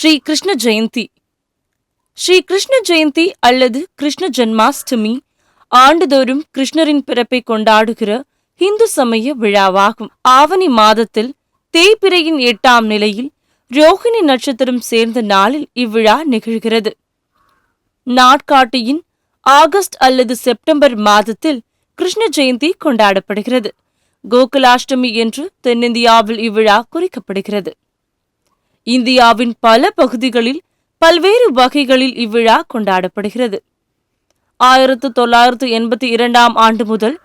ஸ்ரீ கிருஷ்ண ஜெயந்தி. ஸ்ரீ கிருஷ்ண ஜெயந்தி அல்லது கிருஷ்ண ஜன்மாஷ்டமி ஆண்டுதோறும் கிருஷ்ணரின் பிறப்பை கொண்டாடுகிற இந்து சமய விழாவாகும். ஆவணி மாதத்தில் தேய்பிரையின் எட்டாம் நிலையில் ரோஹிணி நட்சத்திரம் சேர்ந்த நாளில் இவ்விழா நிகழ்கிறது. நாட்காட்டியின் ஆகஸ்ட் அல்லது செப்டம்பர் மாதத்தில் கிருஷ்ண ஜெயந்தி கொண்டாடப்படுகிறது. கோகுலாஷ்டமி என்று தென்னிந்தியாவில் இவ்விழா குறிக்கப்படுகிறது. இந்தியாவின் பல பகுதிகளில் பல்வேறு வகைகளில் இவ்விழா கொண்டாடப்படுகிறது. ஆயிரத்து தொள்ளாயிரத்து எண்பத்தி இரண்டாம் ஆண்டு முதல்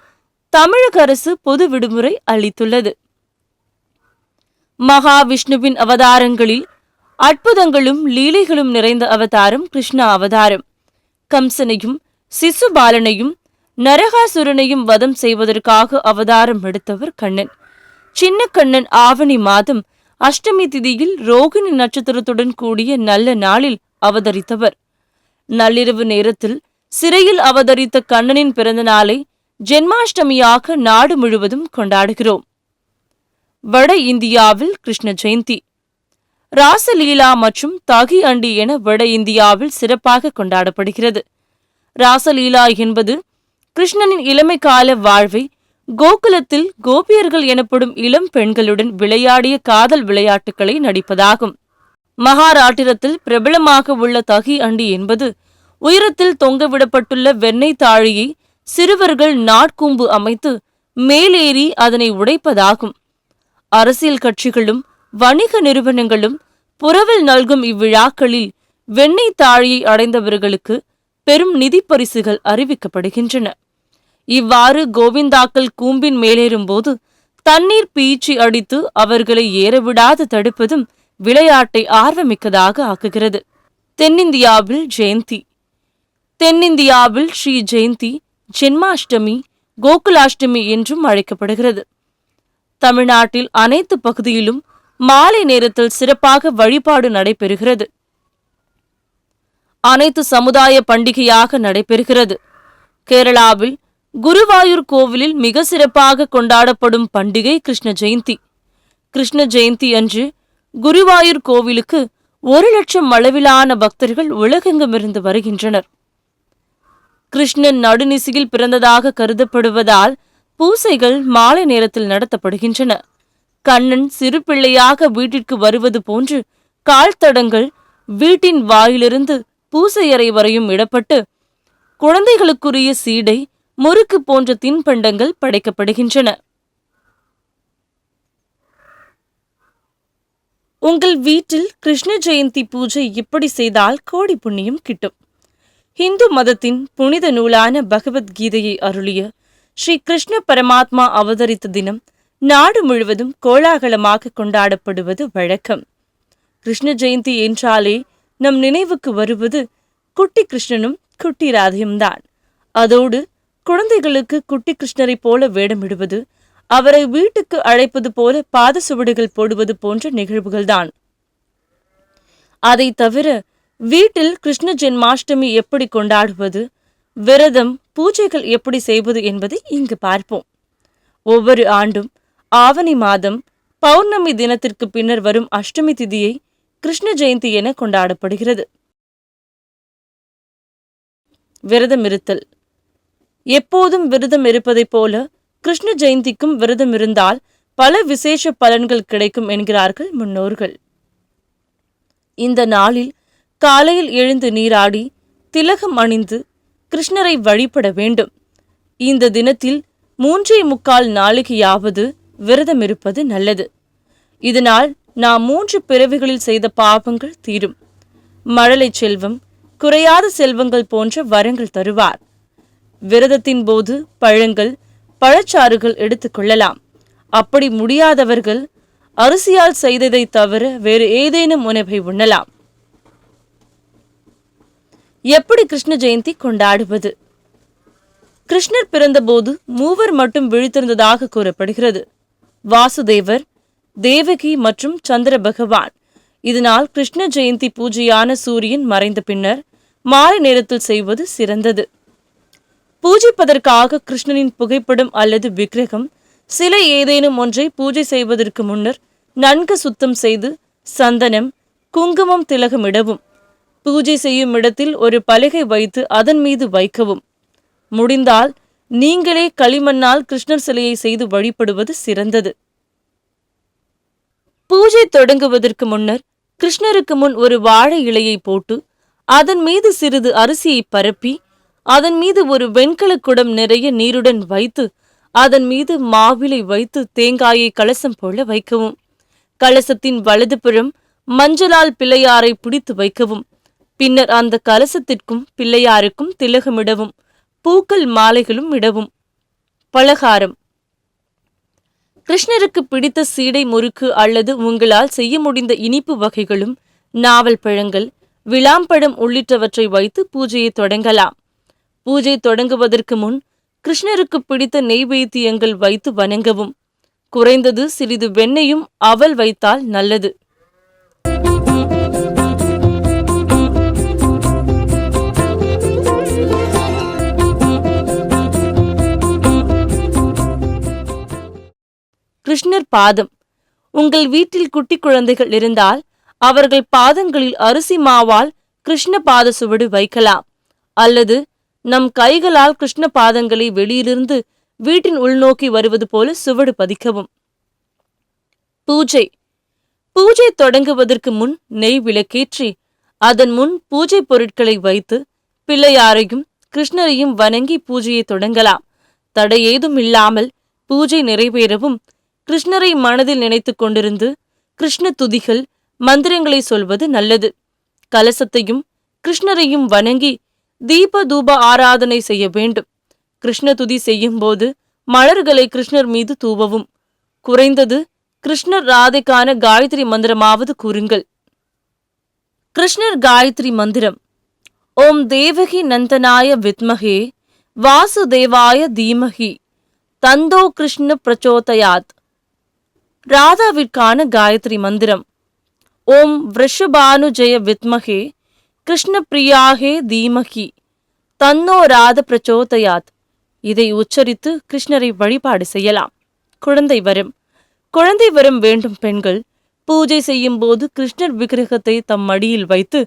தமிழக அரசு பொது விடுமுறை அளித்துள்ளது. மகாவிஷ்ணுவின் அவதாரங்களில் அற்புதங்களும் லீலைகளும் நிறைந்த அவதாரம் கிருஷ்ண அவதாரம். கம்சனையும் சிசுபாலனையும் நரகாசுரனையும் வதம் செய்வதற்காக அவதாரம் எடுத்தவர் கண்ணன். சின்ன கண்ணன் ஆவணி மாதம் அஷ்டமி திதியில் ரோகிணி நட்சத்திரத்துடன் கூடிய நல்ல நாளில் அவதரித்தவர். நள்ளிரவு நேரத்தில் சிறையில் அவதரித்த கண்ணனின் பிறந்த நாளை ஜென்மாஷ்டமியாக நாடு முழுவதும் கொண்டாடுகிறோம். வட இந்தியாவில் கிருஷ்ண ஜெயந்தி. ராசலீலா மற்றும் தகி அண்டி என வட இந்தியாவில் சிறப்பாக கொண்டாடப்படுகிறது. ராசலீலா என்பது கிருஷ்ணனின் இளமை கால வாழ்வை கோகுலத்தில் கோபியர்கள் எனப்படும் இளம் பெண்களுடன் விளையாடிய காதல் விளையாட்டுகளை நடிப்பதாகும். மகாராட்டிரத்தில் பிரபலமாக உள்ள தகி அண்டி என்பது உயரத்தில் தொங்கவிடப்பட்டுள்ள வெண்ணெய் தாழியை சிறுவர்கள் நாட்கூம்பு அமைத்து மேலேறி அதனை உடைப்பதாகும். அரசியல் கட்சிகளும் வணிக நிறுவனங்களும் புறவில் நல்கும் இவ்விழாக்களில் வெண்ணெய் தாழியை அடைந்தவர்களுக்கு பெரும் நிதி பரிசுகள் அறிவிக்கப்படுகின்றன. இவ்வாறு கோவிந்தாக்கள் கூம்பின் மேலேறும்போது தண்ணீர் பீச்சி அடித்து அவர்களை ஏறவிடாது தடுப்பதும் விளையாட்டை ஆர்வமிக்கதாக ஆக்குகிறது. தென்னிந்தியாவில் ஜெயந்தி. தென்னிந்தியாவில் ஸ்ரீ ஜெயந்தி ஜென்மாஷ்டமி கோகுலாஷ்டமி என்றும் அழைக்கப்படுகிறது. தமிழ்நாட்டில் அனைத்து பகுதியிலும் மாலை நேரத்தில் சிறப்பாக வழிபாடு நடைபெறுகிறது. அனைத்து சமுதாய பண்டிகையாக நடைபெறுகிறது. கேரளாவில் குருவாயூர் கோவிலில் மிக சிறப்பாக கொண்டாடப்படும் பண்டிகை கிருஷ்ண ஜெயந்தி. கிருஷ்ண ஜெயந்தி அன்று குருவாயூர் கோவிலுக்கு ஒரு லட்சம் அளவிலான பக்தர்கள் உலகெங்குமிருந்து வருகின்றனர். கிருஷ்ணன் நடுநிசியில் பிறந்ததாக கருதப்படுவதால் பூசைகள் மாலை நேரத்தில் நடத்தப்படுகின்றன. கண்ணன் சிறு பிள்ளையாக வீட்டிற்கு வருவது போன்று கால்தடங்கள் வீட்டின் வாயிலிருந்து பூசையறை வரையும் இடப்பட்டு குழந்தைகளுக்குரிய சீடை முறுக்கு போன்ற தின்பண்டங்கள் படைக்கப்படுகின்றன. உங்கள் வீட்டில் கிருஷ்ண ஜெயந்தி பூஜை இப்படி செய்தால் கோடி புண்ணியம் கிட்டும். இந்து மதத்தின் புனித நூலான பகவத்கீதையை அருளிய ஸ்ரீ கிருஷ்ண பரமாத்மா அவதரித்த தினம் நாடு முழுவதும் கோலாகலமாக கொண்டாடப்படுவது வழக்கம். கிருஷ்ண ஜெயந்தி என்றாலே நம் நினைவுக்கு வருவது குட்டி கிருஷ்ணனும் குட்டி ராதையும்தான் அதோடு குழந்தைகளுக்கு குட்டி கிருஷ்ணரை போல வேடமிடுவது அவரை வீட்டுக்கு அழைப்பது போல பாத சுவடுகள் போடுவது போன்ற நிகழ்வுகள்தான். அதை தவிர வீட்டில் கிருஷ்ண ஜென்மாஷ்டமி எப்படி கொண்டாடுவது விரதம் பூஜைகள் எப்படி செய்வது என்பதை இங்கு பார்ப்போம். ஒவ்வொரு ஆண்டும் ஆவணி மாதம் பௌர்ணமி தினத்திற்கு பின்னர் வரும் அஷ்டமி திதியை கிருஷ்ண ஜெயந்தி என கொண்டாடப்படுகிறது. விரதமிருத்தல். எப்போதும் விரதம் இருப்பதைப் போல கிருஷ்ண ஜெயந்திக்கும் விரதம் இருந்தால் பல விசேஷ பலன்கள் கிடைக்கும் என்கிறார்கள் முன்னோர்கள். இந்த நாளில் காலையில் எழுந்து நீராடி திலகம் அணிந்து கிருஷ்ணரை வழிபட வேண்டும். இந்த தினத்தில் மூன்றே முக்கால் நாளிகையாவது விரதம் இருப்பது நல்லது. இதனால் நாம் மூன்று பிறவிகளில் செய்த பாவங்கள் தீரும். மழலை செல்வம் குறையாத செல்வங்கள் போன்ற வரங்கள் தருவார். விரதத்தின் போது பழங்கள் பழச்சாறுகள் எடுத்துக்கொள்ளலாம் அப்படி முடியாதவர்கள் அரிசியால் செய்ததை தவிர வேறு ஏதேனும் உணவை உண்ணலாம். எப்படி கிருஷ்ண ஜெயந்தி கொண்டாடுவது? கிருஷ்ணர் பிறந்தபோது மூவர் மட்டும் விழித்திருந்ததாக கூறப்படுகிறது. வாசுதேவர் தேவகி மற்றும் சந்திர பகவான். இதனால் கிருஷ்ண ஜெயந்தி பூஜையான சூரியன் மறைந்த பின்னர் மாலை நேரத்தில் செய்வது சிறந்தது. பூஜிப்பதற்காக கிருஷ்ணனின் புகைப்படம் அல்லது விக்கிரகம் சிலை ஏதேனும் ஒன்றை பூஜை செய்வதற்கு முன்னர் நன்கு சுத்தம் செய்து சந்தனம் குங்குமம் திலகமிடவும். பூஜை செய்யும் இடத்தில் ஒரு பலகை வைத்து அதன் மீது வைக்கவும். முடிந்தால் நீங்களே களிமண்ணால் கிருஷ்ணர் சிலையை செய்து வழிபடுவது சிறந்தது. பூஜை தொடங்குவதற்கு முன்னர் கிருஷ்ணருக்கு முன் ஒரு வாழை இலையை போட்டு அதன் மீது சிறிது அரிசியை பரப்பி அதன் மீது ஒரு வெண்கல குடம் நிறைய நீருடன் வைத்து அதன் மீது மாவிலை வைத்து தேங்காயை கலசம் போல வைக்கவும். கலசத்தின் வலதுபுறம் மஞ்சளால் பிள்ளையாரை பிடித்து வைக்கவும். பின்னர் அந்த கலசத்திற்கும் பிள்ளையாருக்கும் திலகமிடவும் பூக்கள் மாலைகளும் இடவும். பலகாரம். கிருஷ்ணருக்கு பிடித்த சீடை முறுக்கு அல்லது உங்களால் செய்ய முடிந்த இனிப்பு வகைகளும் நாவல் பழங்கள் விளாம்பழம் உள்ளிட்டவற்றை வைத்து பூஜையை தொடங்கலாம். பூஜை தொடங்குவதற்கு முன் கிருஷ்ணருக்கு பிடித்த நெய்வேத்தியங்கள் வைத்து வணங்கவும். குறைந்தது சிறிது வெண்ணையும் அவல் வைத்தால் நல்லது. கிருஷ்ணர் பாதம். உங்கள் வீட்டில் குட்டி குழந்தைகள் இருந்தால் அவர்கள் பாதங்களில் அரிசி மாவால் கிருஷ்ண பாத சுவடு வைக்கலாம். அல்லது நம் கைகளால் கிருஷ்ண பாதங்களை வெளியிலிருந்து வீட்டின் உள்நோக்கி வருவது போல சுவடு பதிக்கவும். பூஜை. பூஜை தொடங்குவதற்கு முன் நெய் விளக்கேற்றி அதன் முன் பூஜை பொருட்களை வைத்து பிள்ளையாரையும் கிருஷ்ணரையும் வணங்கி பூஜையை தொடங்கலாம். தடை ஏதும் இல்லாமல் பூஜை நிறைவேறவும் கிருஷ்ணரை மனதில் நினைத்துக் கொண்டிருந்து கிருஷ்ண துதிகள் மந்திரங்களை சொல்வது நல்லது. கலசத்தையும் கிருஷ்ணரையும் வணங்கி தீப தூப ஆராதனை செய்ய வேண்டும். கிருஷ்ண துதி செய்யும்போது மலர்களை கிருஷ்ணர் மீது தூவவும். குறைந்தது கிருஷ்ணர் ராதைக்கான காயத்ரி மந்திரமாவது கூறுங்கள். கிருஷ்ணர் காயத்ரி மந்திரம். ஓம் தேவகி நந்தனாய வித்மகே வாசுதேவாய தீமகி தந்தோ கிருஷ்ண பிரச்சோதயாத். ராதாவிற்கான காயத்ரி மந்திரம். ஓம் விருஷபானு ஜெய வித்மகே கிருஷ்ணப்பிரியாகே தீமகி தன்னோ ராத பிரச்சோதயாத். இதை உச்சரித்து கிருஷ்ணரை வழிபாடு செய்யலாம். குழந்தை வரும். குழந்தை வரும் வேண்டும் பெண்கள். பூஜை செய்யும் போது கிருஷ்ணர் விக்கிரகத்தை தம் மடியில் வைத்து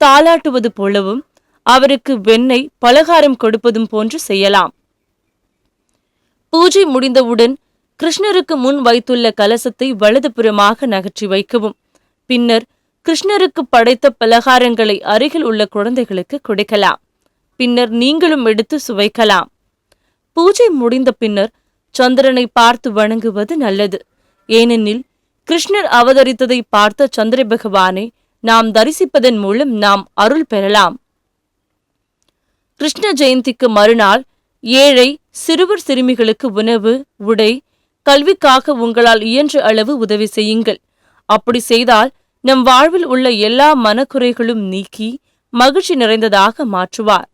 தாளாட்டுவது போலவும் அவருக்கு வெண்ணெய் பலகாரம் கொடுப்பதும் போன்று செய்யலாம். பூஜை முடிந்தவுடன் கிருஷ்ணருக்கு முன் வைத்துள்ள கலசத்தை வலதுபுறமாக நகற்றி வைக்கவும். பின்னர் கிருஷ்ணருக்கு படைத்த பலகாரங்களை அருகில் உள்ள குழந்தைகளுக்கு கொடுக்கலாம். பின்னர் நீங்களும் எடுத்து சுவைக்கலாம். பூஜை முடிந்த பின்னர் சந்திரனை பார்த்து வணங்குவது நல்லது. ஏனெனில் கிருஷ்ணர் அவதரித்ததை பார்த்த சந்திர பகவானை நாம் தரிசிப்பதன் மூலம் நாம் அருள் பெறலாம். கிருஷ்ண ஜெயந்திக்கு மறுநாள் ஏழை சிறுவர் சிறுமிகளுக்கு உணவு உடை கல்விக்காக உங்களால் இயன்ற அளவு உதவி செய்யுங்கள். அப்படி செய்தால் நம் வாழ்வில் உள்ள எல்லா மனக்குறைகளும் நீக்கி மகிழ்ச்சி நிறைந்ததாக மாற்றுவார்.